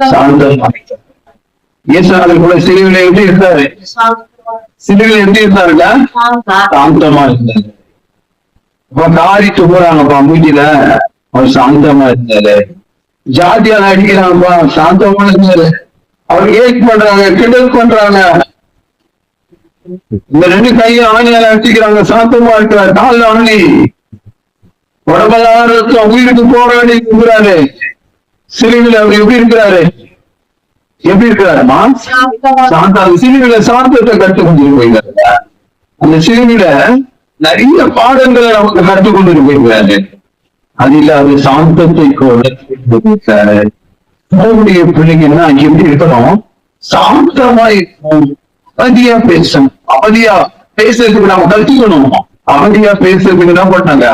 சாந்தமா. இயேசுநாதர் கூட சிலுவையில எப்படி இருந்தாரு? சிலுவையில எப்படி இருந்தாருல சாந்தமா. இருந்தாரு. அப்ப காரி துப்புறாங்கப்பா மூஞ்சில அவர் சாந்தமா இருந்தாரு. ஜாதியால அடிக்கிறாங்கப்பா சாந்தமா இருந்தாரு. அவர் ஏக் பண்றாங்க கிண்டல் பண்றாங்க. இந்த ரெண்டு கையும் ஆணியால அடிக்கிறாங்க சாந்தமா இருக்கிறார். காலில் ஆணி உடம்பெல்லாம் ரத்தம் உயிருக்கு போராடி இருக்கிறாரு. சிலுவையில் அவர் எப்படி இருக்கிறாரு? எப்படி இருக்கிறாருமா சாந்தா சிலுவையில சாந்தத்தை கற்றுக் கொண்டு போயிருக்காரு அந்த சிலுவையில நிறைய பாடங்களை நமக்கு கற்றுக் கொண்டு போயிருக்காரு அதில் அவர் சாந்தத்தை கொடுத்தாரு அவருடைய பிள்ளைங்கன்னா எப்படி இருக்கணும்? சாந்தமா இருக்கணும் அமைதியா பேசணும். அமைதியா பேசுறதுக்கு நம்ம கற்றுக்கணும் அமைதியா பேசுறதுக்கு என்ன பண்ணாங்க?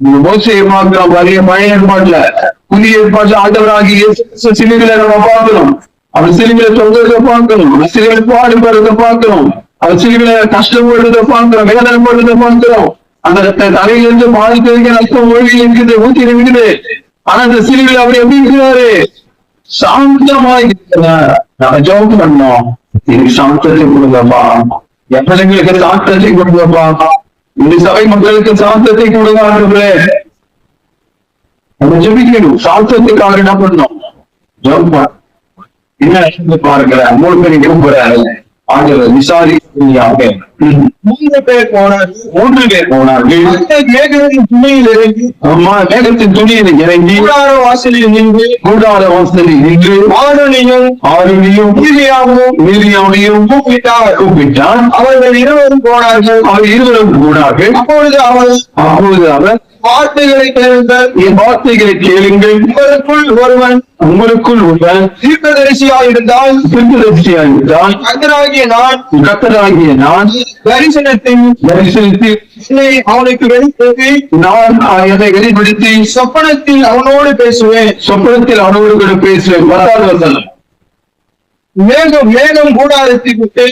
நீங்க மோசையை பார்க்கிறோம் பழைய பழைய ஏற்பாட்டுல புதிய ஏற்பாட்டு ஆண்டவராகி இயேசு நம்ம பார்க்கிறோம் அவர் சிலுவையில தொங்குறத பார்க்கிறோம் அவர் சிலுவையில பாடுபடுறத பார்க்கிறோம் அவர் சிலுவையில கஷ்டப்படுறத பார்க்கிறோம் வேதனை படுறத பார்க்கிறோம் அந்த தலையிலிருந்து பாதி தெரிவிக்க ரத்தம் ஒழுகி இருக்குது ஊத்தி இருக்குது ஆனா அந்த சிலுவையில அவர் எப்படி இருக்கிறாரு? சாந்தமா இருக்கிறார். நம்ம ஜோம் பண்ணோம். எனக்கு சாந்தத்தை கொடுங்கப்பா. என் பிள்ளைங்களுக்கு சாந்தத்தை கொடுங்கப்பா. இந்த சபை மக்களுக்கு சாந்தத்தை கொடுங்க ஆண்டவரே நம்ம ஜெபிக்கணும் சாந்தத்துக்காக என்ன பண்ணணும் ஜெபம் என்ன நடக்குது பாருங்க மூணு பேரும் விரும்புறாரு ஆண்டவர் விசாரிக்கிறீங்க அப்படின்னு மூன்று பேர் போனார்கள் மூன்று பேர் போனார்கள். மேகத்தின் துணியில் இறங்கி அம்மா மேகத்தின் துணியில் இறங்கி கூடார வாசலில் நின்று கூடார வாசலில் நின்று ஆரோனையும் ஆறுமையும் மீதியாகவும் மீதியாவையும் கூப்பிட்டார். கூப்பிட்டான் அவர்கள் இருவரும் போனார்கள். அவர் இருவரும் கூடார்கள் அப்பொழுது அவர் அப்பொழுது அவர் வார்த்தைகளை கேளுங்கள். என் வார்த்தைகளை கேளுங்கள். உங்களுக்குள் ஒருவன் உங்களுக்குள் உள்ள தீர்க்கதரிசியாய் இருந்தால் திருத்தரசியாக இருந்தால் கர்த்தராகிய நான் கத்தராகிய நான் தரிசனத்து என்னை அவனுக்கு வெளிப்படுத்தி நான் அதை வெளிப்படுத்தி சொப்பனத்தில் அவனோடு பேசுவேன். சொப்பனத்தில் அவனோடு கூட பேசுவேன். வசனம் மேகம் மேகம் கூடாரத்தை விட்டு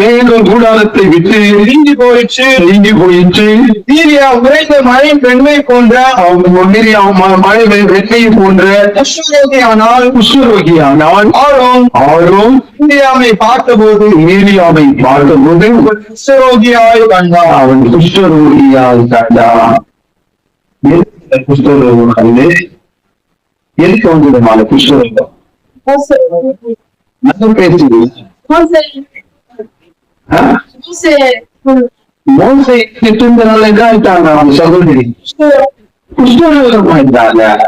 மேலும் கூடாரத்தை விட்டு நீங்கி போயிற்று. நீங்கி போயிற்று. சீரியா உறைந்த மழை பெண்மை போன்ற முன்னிரி மழை வெண்மை போன்ற அஸ்வரோகியானால் குஷ்டரோகியானால் ஆரோன். ஆரும் இந்தியாவை பார்த்தபோது மீரியாவை பார்த்தபோது குஷ்டரோகியாய் கண்டான். அவன் குஷ்டரோகியால் கண்டான். எதுக்கு குஷ்டரோகம் கண்டு எதுக்கு வந்துடுமான குஷ்டரோகம் நல்ல பேச்சு ஆ? மோசை. அவங்க சகோதரி. யார்?